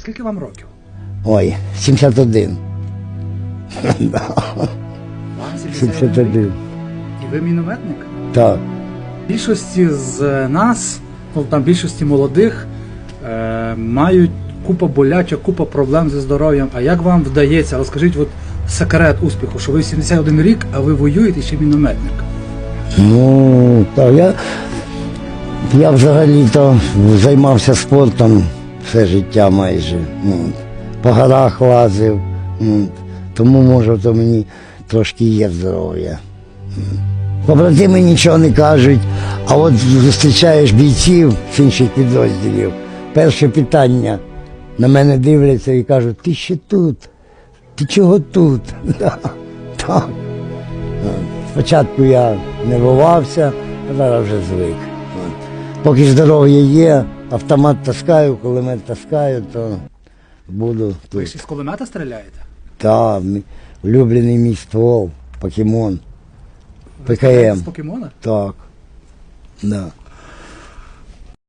Скільки вам років? Ой, 71. Вам 71. І ви мінометник? Так. Більшості з нас, ну там більшості молодих, е, мають купа болячок, купа проблем зі здоров'ям. А як вам вдається? Розкажіть от секрет успіху, що ви 71 рік, а ви воюєте ще мінометник. Ну, так, я, я взагалі-то займався спортом все життя майже. Ну, по горах лазив. Ну, тому, може, то мені трошки є здоров'я. Побратими нічого не кажуть, а от зустрічаєш бійців з інших підрозділів. Перше питання на мене дивляться і кажуть, ти ще тут, ти чого тут? Так. Спочатку я нервувався, а зараз вже звик. От. Поки здоров'я є, автомат таскаю, кулемет таскаю, то буду Ви тут. ще з кулемета стріляєте? Та, мій улюблений мій ствол, покемон. Ви стріляєте ПКМ. З покемона? Так. Да.